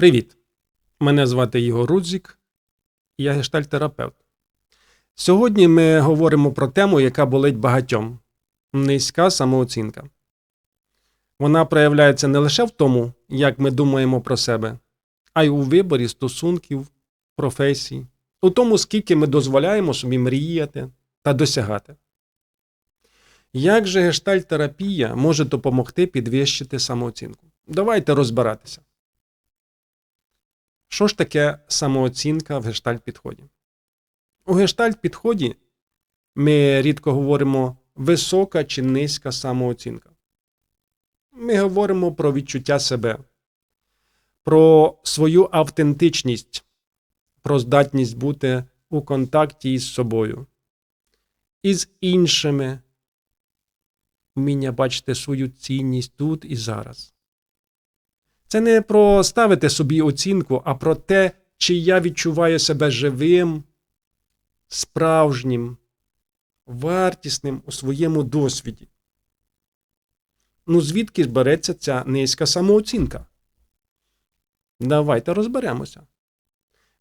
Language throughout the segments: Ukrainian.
Привіт! Мене звати Ігор Рудзік, я гештальтерапевт. Сьогодні ми говоримо про тему, яка болить багатьом низька самооцінка. Вона проявляється не лише в тому, як ми думаємо про себе, а й у виборі стосунків, професій, у тому, скільки ми дозволяємо собі мріяти та досягати. Як же гештальтерапія може допомогти підвищити самооцінку? Давайте розбиратися. Що ж таке самооцінка в гештальт-підході? У гештальт-підході ми рідко говоримо висока чи низька самооцінка. Ми говоримо про відчуття себе, про свою автентичність, про здатність бути у контакті із собою, із іншими, вміння бачити свою цінність тут і зараз. Це не про ставити собі оцінку, а про те, чи я відчуваю себе живим, справжнім, вартісним у своєму досвіді. Ну, звідки ж береться ця низька самооцінка? Давайте розберемося.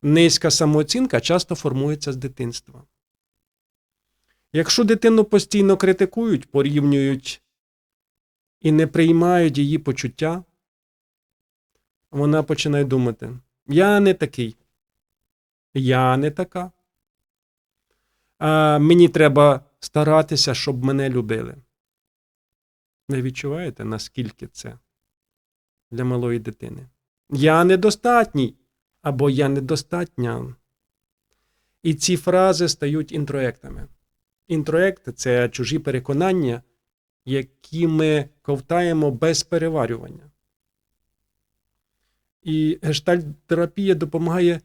Низька самооцінка часто формується з дитинства. Якщо дитину постійно критикують, порівнюють і не приймають її почуття, вона починає думати: я не такий, я не така. А мені треба старатися, щоб мене любили. Ви відчуваєте, наскільки це для малої дитини? Я недостатній або я недостатня. І ці фрази стають інтроектами. Інтроекти це чужі переконання, які ми ковтаємо без переварювання. І гештальт-терапія допомагає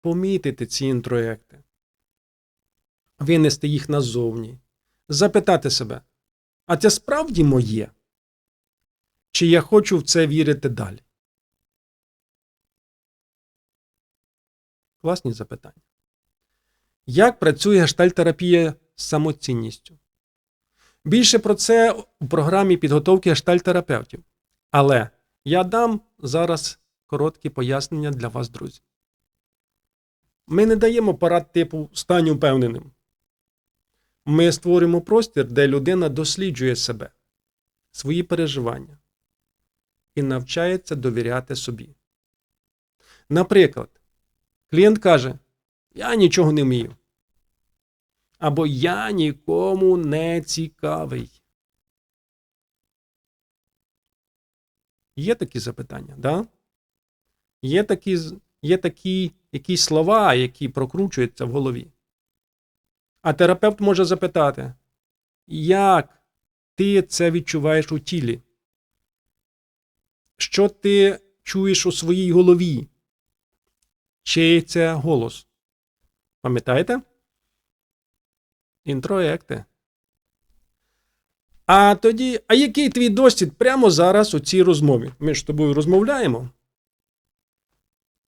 помітити ці інтроекти, винести їх назовні, запитати себе, а це справді моє? Чи я хочу в це вірити далі? Класні запитання. Як працює гештальт-терапія з самоцінністю? Більше про це у програмі підготовки гештальт-терапевтів. Але я дам зараз короткі пояснення для вас, друзі. Ми не даємо парад типу стань упевненим. Ми створюємо простір, де людина досліджує себе, свої переживання і навчається довіряти собі. Наприклад, клієнт каже: Я нічого не вмію. Або я нікому не цікавий. Є такі запитання, да? Є такі, є такі якісь слова, які прокручуються в голові. А терапевт може запитати, як ти це відчуваєш у тілі? Що ти чуєш у своїй голові? Чий це голос? Пам'ятаєте? Інтроекти. А тоді, а який твій досвід прямо зараз у цій розмові? Ми ж з тобою розмовляємо.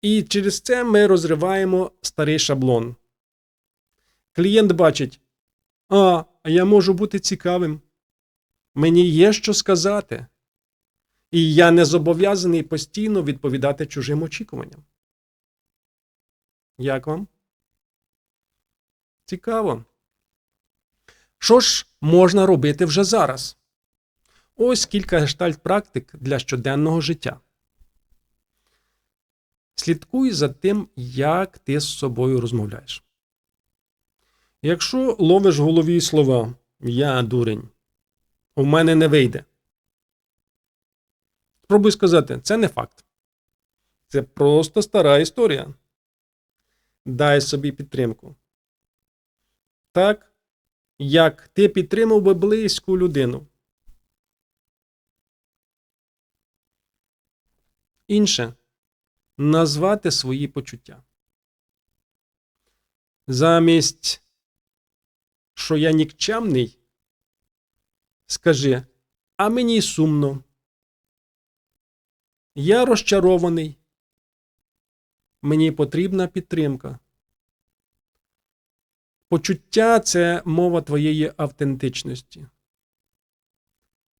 І через це ми розриваємо старий шаблон. Клієнт бачить, а, я можу бути цікавим. Мені є що сказати. І я не зобов'язаний постійно відповідати чужим очікуванням. Як вам? Цікаво. Що ж можна робити вже зараз? Ось кілька гештальт практик для щоденного життя. Слідкуй за тим, як ти з собою розмовляєш. Якщо ловиш в голові слова Я дурень, у мене не вийде. Спробуй сказати, це не факт. Це просто стара історія. Дай собі підтримку. Так, як ти підтримав би близьку людину. Інше назвати свої почуття. Замість, що я нікчемний, скажи, а мені сумно. Я розчарований. Мені потрібна підтримка. Почуття це мова твоєї автентичності.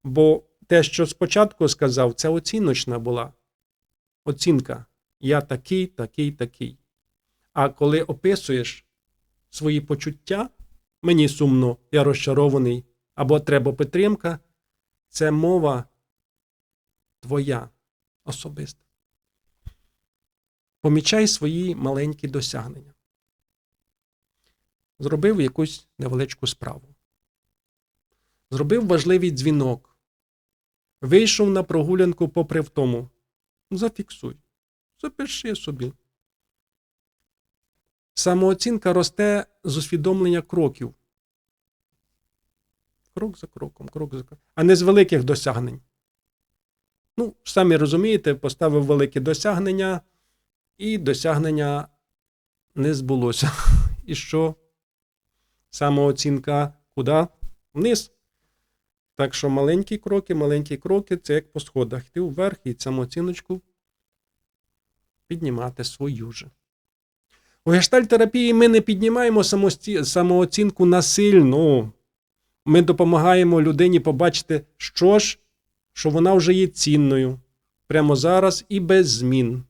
Бо те, що спочатку сказав, це оціночна була оцінка. Я такий, такий, такий. А коли описуєш свої почуття, мені сумно, я розчарований, або треба підтримка, це мова твоя особиста. Помічай свої маленькі досягнення. Зробив якусь невеличку справу. Зробив важливий дзвінок. Вийшов на прогулянку попри втому. Зафіксуй. Запиши собі. Самооцінка росте з усвідомлення кроків. Крок за кроком, крок за кроком. А не з великих досягнень. Ну, самі розумієте, поставив великі досягнення, і досягнення не збулося. І що? Самооцінка куди? Вниз. Так що маленькі кроки, маленькі кроки це як по сходах. Йти вверх і самооціночку піднімати свою же. У гештальтерапії ми не піднімаємо самооцінку насильно. Ми допомагаємо людині побачити, що ж, що вона вже є цінною прямо зараз і без змін.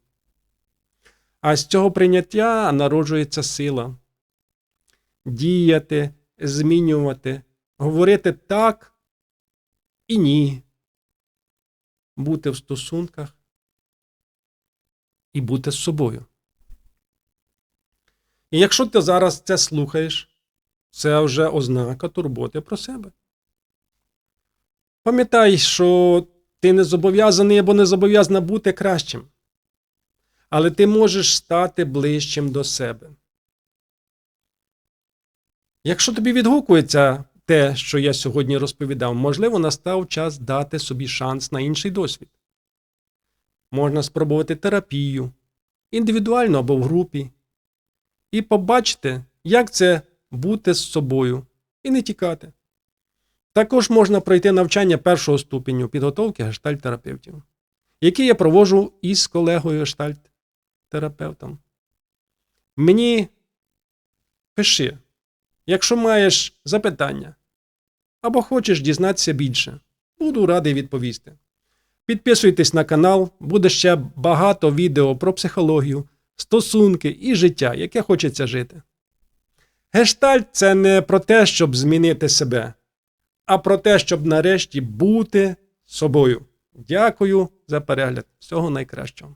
А з цього прийняття народжується сила діяти, змінювати, говорити так і ні, бути в стосунках і бути з собою. І якщо ти зараз це слухаєш, це вже ознака турботи про себе. Пам'ятай, що ти не зобов'язаний або не зобов'язана бути кращим, але ти можеш стати ближчим до себе. Якщо тобі відгукується те, що я сьогодні розповідав, можливо, настав час дати собі шанс на інший досвід. Можна спробувати терапію, індивідуально або в групі, і побачити, як це бути з собою і не тікати. Також можна пройти навчання першого ступеню підготовки гештальт-терапевтів, які я проводжу із колегою гештальт-терапевтом. Мені пиши, якщо маєш запитання або хочеш дізнатися більше, буду радий відповісти. Підписуйтесь на канал, буде ще багато відео про психологію, стосунки і життя, яке хочеться жити. Гештальт це не про те, щоб змінити себе, а про те, щоб нарешті бути собою. Дякую за перегляд. Всього найкращого.